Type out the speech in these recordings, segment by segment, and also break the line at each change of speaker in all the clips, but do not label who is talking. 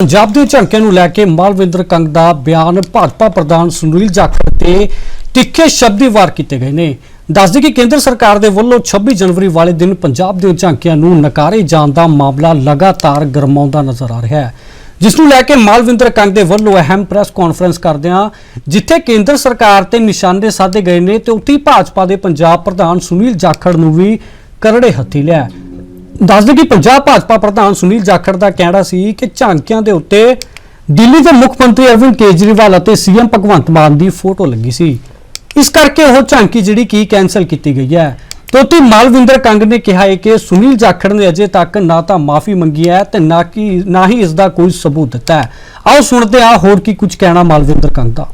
ਪੰਜਾਬ ਦੇ ਝਾਂਕਿਆਂ ਨੂੰ ਲੈ ਕੇ ਮਾਲਵਿੰਦਰ ਕੰਗ ਦਾ ਬਿਆਨ ਭਾਜਪਾ ਪ੍ਰਧਾਨ ਸੁਨੀਲ ਜਾਖੜ ਤੇ ਤਿੱਖੇ ਸ਼ਬਦੀ ਵਾਰ ਕੀਤੇ ਗਏ ਨੇ। ਦੱਸਦੇ ਕਿ ਕੇਂਦਰ ਸਰਕਾਰ ਦੇ ਵੱਲੋਂ 26 ਜਨਵਰੀ ਵਾਲੇ ਦਿਨ ਪੰਜਾਬ ਦੇ ਝਾਂਕਿਆਂ ਨੂੰ ਨਕਾਰੇ ਜਾਣ ਦਾ ਮਾਮਲਾ ਲਗਾਤਾਰ ਗਰਮਾਉਂਦਾ ਨਜ਼ਰ ਆ ਰਿਹਾ ਹੈ। ਜਿਸ ਨੂੰ ਲੈ ਕੇ ਮਾਲਵਿੰਦਰ ਕੰਗ ਦੇ ਵੱਲੋਂ ਅਹਿਮ ਪ੍ਰੈਸ ਕਾਨਫਰੰਸ ਕਰਦਿਆਂ ਜਿੱਥੇ ਕੇਂਦਰ ਸਰਕਾਰ ਤੇ ਨਿਸ਼ਾਨੇ ਸਾਧੇ ਗਏ ਨੇ ਤੇ ਉੱਥੇ ਭਾਜਪਾ ਦੇ ਪੰਜਾਬ ਪ੍ਰਧਾਨ ਸੁਨੀਲ ਜਾਖੜ ਨੂੰ ਵੀ ਕਰੜੇ ਹੱਥੀ ਲਿਆ ਦੱਸਦੇ ਕਿ ਪੰਜਾਬ ਭਾਜਪਾ ਪ੍ਰਧਾਨ ਸੁਨੀਲ ਜਾਖੜ ਦਾ ਕਹਿਣਾ ਸੀ ਕਿ ਝਾਂਕੀਆਂ ਦੇ ਉੱਤੇ ਦਿੱਲੀ ਦੇ ਮੁੱਖ ਮੰਤਰੀ ਅਰਵਿੰਦ ਕੇਜਰੀਵਾਲ ਅਤੇ ਸੀਐਮ ਭਗਵੰਤ ਮਾਨ ਦੀ ਫੋਟੋ ਲੱਗੀ ਸੀ। ਇਸ ਕਰਕੇ ਉਹ ਝਾਂਕੀ ਜਿਹੜੀ ਕੀ ਕੈਨਸਲ ਕੀਤੀ ਗਈ ਹੈ। ਤੋਤੀ ਮਾਲਵਿੰਦਰ ਕੰਗ ਨੇ ਕਿਹਾ ਹੈ ਕਿ ਸੁਨੀਲ ਜਾਖੜ ਨੇ ਅਜੇ ਤੱਕ ਨਾ ਤਾਂ ਮਾਫੀ ਮੰਗੀ ਹੈ ਤੇ ਨਾ ਕਿ, ਨਾ ਹੀ ਇਸ ਦਾ ਕੋਈ ਸਬੂਤ ਦਿੱਤਾ ਹੈ। ਆਓ ਸੁਣਦੇ ਹਾਂ ਹੋਰ ਕੀ ਕੁਝ ਕਹਿਣਾ ਮਾਲਵਿੰਦਰ ਕੰਗ ਦਾ।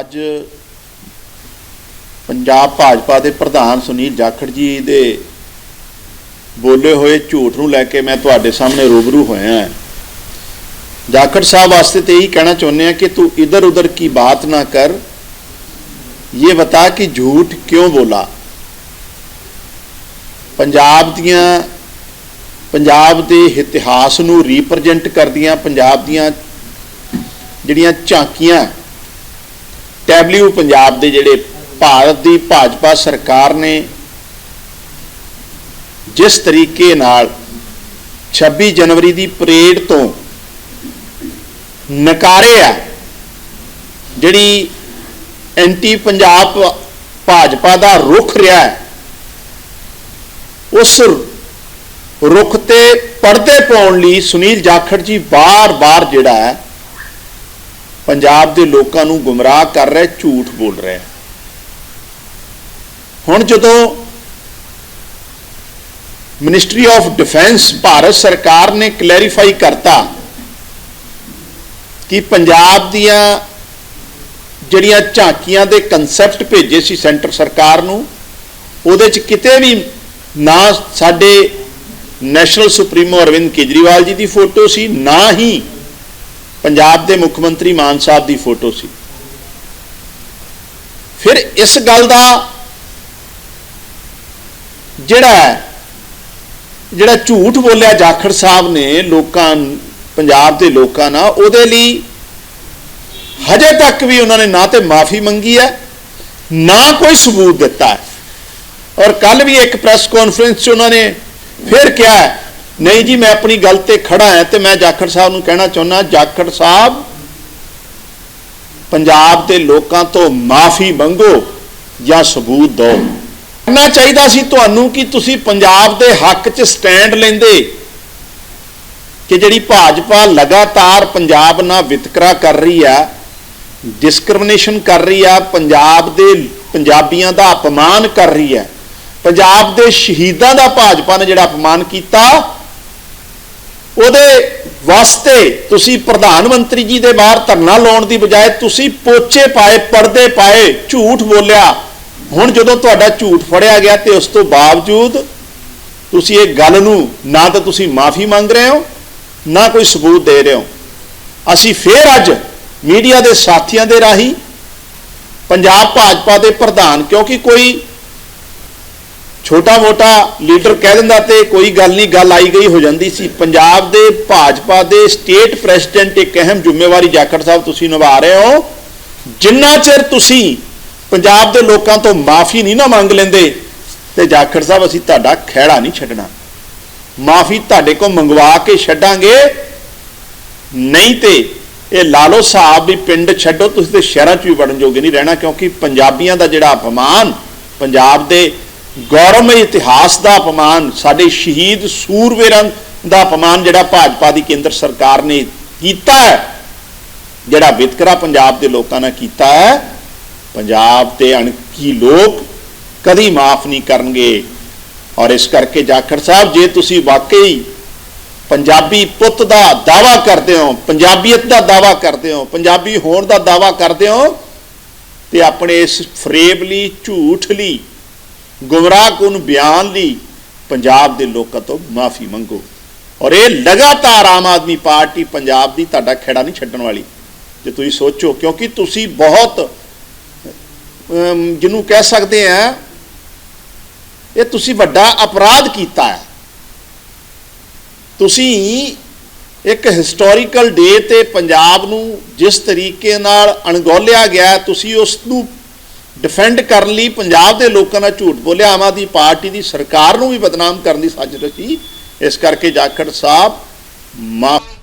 ਅੱਜ ਪੰਜਾਬ ਭਾਜਪਾ ਦੇ ਪ੍ਰਧਾਨ ਸੁਨੀਲ ਜਾਖੜ ਜੀ ਦੇ ਬੋਲੇ ਹੋਏ ਝੂਠ ਨੂੰ ਲੈ ਕੇ ਮੈਂ ਤੁਹਾਡੇ ਸਾਹਮਣੇ ਰੂਬਰੂ ਹੋਇਆ ਹਾਂ। ਜਾਖੜ ਸਾਹਿਬ ਵਾਸਤੇ ਤੇ ਇਹੀ ਕਹਿਣਾ ਚਾਹੁੰਦੇ ਆ ਕਿ ਤੂੰ ਇਧਰ ਉਧਰ ਕੀ ਬਾਤ ਨਾ ਕਰ, ਇਹ ਬਤਾ ਕਿ ਝੂਠ ਕਿਉਂ ਬੋਲਾ? ਪੰਜਾਬ ਦੀਆਂ, ਪੰਜਾਬ ਦੇ ਇਤਿਹਾਸ ਨੂੰ ਰਿਪਰੈਜ਼ੈਂਟ ਕਰਦੀਆਂ ਪੰਜਾਬ ਦੀਆਂ ਜਿਹੜੀਆਂ ਝਾਂਕੀਆਂ ਟੈਬਲਿਊ ਪੰਜਾਬ ਦੇ ਜਿਹੜੇ ਭਾਰਤ ਦੀ ਭਾਜਪਾ ਸਰਕਾਰ ਨੇ ਜਿਸ ਤਰੀਕੇ ਨਾਲ 26 ਜਨਵਰੀ ਦੀ ਪਰੇਡ ਤੋਂ ਨਕਾਰੇ ਆ, ਜਿਹੜੀ ਐਂਟੀ ਪੰਜਾਬ ਭਾਜਪਾ ਦਾ ਰੁਖ ਰਿਹਾ ਹੈ, ਉਸ ਰੁਖ ਤੇ ਪਰਦੇ ਪਾਉਣ ਲਈ ਸੁਨੀਲ ਜਾਖੜ ਜੀ ਬਾਰ-ਬਾਰ ਜਿਹੜਾ ਹੈ, ਪੰਜਾਬ ਦੇ ਲੋਕਾਂ ਨੂੰ ਗੁੰਮਰਾਹ ਕਰ ਰਿਹਾ, ਝੂਠ ਬੋਲ ਰਿਹਾ। ਹੁਣ ਜਦੋਂ ਮਿਨਿਸਟਰੀ ਆਫ ਡਿਫੈਂਸ ਭਾਰਤ ਸਰਕਾਰ ਨੇ ਕਲੈਰੀਫਾਈ ਕਰਤਾ ਕਿ ਪੰਜਾਬ ਦੀਆਂ ਜਿਹੜੀਆਂ ਝਾਂਕੀਆਂ ਦੇ ਕਨਸੈਪਟ ਭੇਜੇ ਸੀ ਸੈਂਟਰ ਸਰਕਾਰ ਨੂੰ, ਉਹਦੇ ਚ ਕਿਤੇ ਵੀ ਨਾ ਸਾਡੇ ਨੈਸ਼ਨਲ ਸੁਪਰੀਮੋ ਅਰਵਿੰਦ ਕੇਜਰੀਵਾਲ ਜੀ ਦੀ ਫੋਟੋ ਸੀ, ਨਾ ਹੀ ਪੰਜਾਬ ਦੇ ਮੁੱਖ ਮੰਤਰੀ ਮਾਨ ਸਾਹਿਬ ਦੀ ਫੋਟੋ ਸੀ। ਫਿਰ ਇਸ ਗੱਲ ਦਾ ਜਿਹੜਾ ਜਿਹੜਾ ਝੂਠ ਬੋਲਿਆ ਜਾਖੜ ਸਾਹਿਬ ਨੇ ਲੋਕਾਂ, ਪੰਜਾਬ ਦੇ ਲੋਕਾਂ ਨਾਲ, ਉਹਦੇ ਲਈ ਹਜੇ ਤੱਕ ਵੀ ਉਹਨਾਂ ਨੇ ਨਾ ਤੇ ਮਾਫੀ ਮੰਗੀ ਹੈ, ਨਾ ਕੋਈ ਸਬੂਤ ਦਿੱਤਾ ਹੈ। ਔਰ ਕੱਲ ਵੀ ਇੱਕ ਪ੍ਰੈਸ ਕਾਨਫਰੰਸ 'ਚ ਉਹਨਾਂ ਨੇ ਫਿਰ ਕਿਹਾ ਨਹੀਂ ਜੀ, ਮੈਂ ਆਪਣੀ ਗੱਲ ਤੇ ਖੜਾ ਹਾਂ ਤੇ ਮੈਂ ਜਾਖੜ ਸਾਹਿਬ ਨੂੰ ਕਹਿਣਾ ਚਾਹੁੰਦਾ ਜਾਖੜ ਸਾਹਿਬ, ਪੰਜਾਬ ਦੇ ਲੋਕਾਂ ਤੋਂ ਮਾਫੀ ਮੰਗੋ ਜਾਂ ਸਬੂਤ ਦਿਓ। ਕਰਨਾ ਚਾਹੀਦਾ ਸੀ ਤੁਹਾਨੂੰ ਕਿ ਤੁਸੀਂ ਪੰਜਾਬ ਦੇ ਹੱਕ 'ਚ ਸਟੈਂਡ ਲੈਂਦੇ ਕਿ ਜਿਹੜੀ ਭਾਜਪਾ ਲਗਾਤਾਰ ਪੰਜਾਬ ਨਾਲ ਵਿਤਕਰਾ ਕਰ ਰਹੀ ਆ ਡਿਸਕ੍ਰਿਮੀਨੇਸ਼ਨ ਕਰ ਰਹੀ ਆ, ਪੰਜਾਬ ਦੇ ਪੰਜਾਬੀਆਂ ਦਾ ਅਪਮਾਨ ਕਰ ਰਹੀ ਹੈ ਪੰਜਾਬ ਦੇ ਸ਼ਹੀਦਾਂ ਦਾ ਭਾਜਪਾ ਨੇ ਜਿਹੜਾ ਅਪਮਾਨ ਕੀਤਾ, ਉਹਦੇ ਵਾਸਤੇ ਤੁਸੀਂ ਪ੍ਰਧਾਨ ਮੰਤਰੀ ਜੀ ਦੇ ਬਾਹਰ ਧਰਨਾ ਲਾਉਣ ਦੀ ਬਜਾਏ ਤੁਸੀਂ ਪੋਚੇ ਪਾਏ, ਪਰਦੇ ਪਾਏ, ਝੂਠ ਬੋਲਿਆ। ਹੁਣ ਜਦੋਂ ਤੁਹਾਡਾ ਝੂਠ ਫੜਿਆ ਗਿਆ ਤੇ ਉਸ ਤੋਂ ਬਾਵਜੂਦ ਤੁਸੀਂ ਇਹ ਗੱਲ ਨੂੰ ਨਾ ਤਾਂ ਤੁਸੀਂ ਮਾਫੀ ਮੰਗ ਰਹੇ ਹੋ, ਨਾ ਕੋਈ ਸਬੂਤ ਦੇ ਰਹੇ ਹੋ। ਅਸੀਂ ਫੇਰ ਅੱਜ ਮੀਡੀਆ ਦੇ ਸਾਥੀਆਂ ਦੇ ਰਾਹੀਂ ਪੰਜਾਬ ਭਾਜਪਾ ਦੇ ਪ੍ਰਧਾਨ, ਕਿਉਂਕਿ ਕੋਈ ਛੋਟਾ ਮੋਟਾ ਲੀਡਰ ਕਹਿ ਦਿੰਦਾ ਤੇ ਕੋਈ ਗੱਲ ਨਹੀਂ, ਗੱਲ ਆਈ ਗਈ, ਹੋ ਜਾਂਦੀ ਸੀ। ਪੰਜਾਬ ਦੇ ਭਾਜਪਾ ਦੇ ਸਟੇਟ ਪ੍ਰੈਜ਼ੀਡੈਂਟ ਇੱਕ ਅਹਿਮ ਜ਼ਿੰਮੇਵਾਰੀ ਜਾਖੜ ਸਾਹਿਬ ਤੁਸੀਂ ਨਿਭਾ ਰਹੇ ਹੋ। ਜਿੰਨਾ ਚਿਰ ਤੁਸੀਂ ਪੰਜਾਬ ਦੇ ਲੋਕਾਂ ਤੋਂ ਮਾਫੀ ਨਹੀਂ ਨਾ ਮੰਗ ਲੈਂਦੇ। ਤੇ ਜਾਖੜ ਸਾਹਿਬ, ਅਸੀਂ ਤੁਹਾਡਾ ਖਹਿੜਾ ਨਹੀਂ ਛੱਡਣਾ। ਮਾਫੀ ਤੁਹਾਡੇ ਕੋਲ ਮੰਗਵਾ ਕੇ ਛੱਡਾਂਗੇ। ਨਹੀਂ ਤੇ ਇਹ ਲਾਲੋ ਸਾਹਿਬ ਵੀ ਪਿੰਡ ਛੱਡੋ, ਤੁਸੀਂ ਤੇ ਸ਼ਹਿਰਾਂ 'ਚ ਵੀ ਵੜਨ ਜੋਗੇ ਨਹੀਂ ਰਹਿਣਾ, ਕਿਉਂਕਿ ਪੰਜਾਬੀਆਂ ਦਾ ਜਿਹੜਾ ਅਪਮਾਨ, ਪੰਜਾਬ ਦੇ ਗੌਰਵਮਈ ਇਤਿਹਾਸ ਦਾ ਅਪਮਾਨ, ਸਾਡੇ ਸ਼ਹੀਦ ਸੂਰਵੀਰਾਂ ਦਾ ਅਪਮਾਨ ਜਿਹੜਾ ਭਾਜਪਾ ਦੀ ਕੇਂਦਰ ਸਰਕਾਰ ਨੇ ਕੀਤਾ ਹੈ, ਜਿਹੜਾ ਵਿਤਕਰਾ ਪੰਜਾਬ ਦੇ ਲੋਕਾਂ ਨਾਲ ਕੀਤਾ ਹੈ ਪੰਜਾਬ ਤੇ ਅਣਖੀ ਲੋਕ ਕਦੀ ਮਾਫ ਨਹੀਂ ਕਰਨਗੇ। ਔਰ ਇਸ ਕਰਕੇ ਜਾਖੜ ਸਾਹਿਬ, ਜੇ ਤੁਸੀਂ ਵਾਕਈ ਪੰਜਾਬੀ ਪੁੱਤ ਦਾ ਦਾਵਾ ਕਰਦੇ ਹੋ, ਪੰਜਾਬੀਅਤ ਦਾ ਦਾਵਾ ਕਰਦੇ ਹੋ, ਪੰਜਾਬੀ ਹੋਣ ਦਾ ਦਾਵਾ ਕਰਦੇ ਹੋ, ਤੇ ਆਪਣੇ ਇਸ ਫਰੇਬ ਲਈ ਝੂਠ ਲਈ ਗੁੰਮਰਾਹਕੁਨ ਬਿਆਨ ਲਈ ਪੰਜਾਬ ਦੇ ਲੋਕਾਂ ਤੋਂ ਮਾਫੀ ਮੰਗੋ। ਔਰ ਇਹ ਲਗਾਤਾਰ ਆਮ ਆਦਮੀ ਪਾਰਟੀ ਪੰਜਾਬ ਦੀ ਤੁਹਾਡਾ ਖੇੜਾ ਨਹੀਂ ਛੱਡਣ ਵਾਲੀ। ਜੇ ਤੁਸੀਂ ਸੋਚੋ, ਕਿਉਂਕਿ ਤੁਸੀਂ ਬਹੁਤ ਜਿਹਨੂੰ ਕਹਿ ਸਕਦੇ ਆ, ਇਹ ਤੁਸੀਂ ਵੱਡਾ ਅਪਰਾਧ ਕੀਤਾ ਹੈ। ਤੁਸੀਂ ਇੱਕ ਹਿਸਟੋਰੀਕਲ ਡੇ ਤੇ ਪੰਜਾਬ ਨੂੰ ਜਿਸ ਤਰੀਕੇ ਨਾਲ ਅਣਗੌਲਿਆ ਗਿਆ, ਤੁਸੀਂ ਉਸ ਨੂੰ ਡਿਫੈਂਡ ਕਰਨ ਲਈ ਪੰਜਾਬ ਦੇ ਲੋਕਾਂ ਨਾਲ ਝੂਠ ਬੋਲਿਆ, ਆਮ ਆਦਮੀ ਪਾਰਟੀ ਦੀ ਸਰਕਾਰ ਨੂੰ ਵੀ ਬਦਨਾਮ ਕਰਨ ਦੀ ਸਾਜ਼ਿਸ਼ ਰਚੀ। ਇਸ ਕਰਕੇ ਜਾਖੜ ਸਾਹਿਬ ਮਾਫ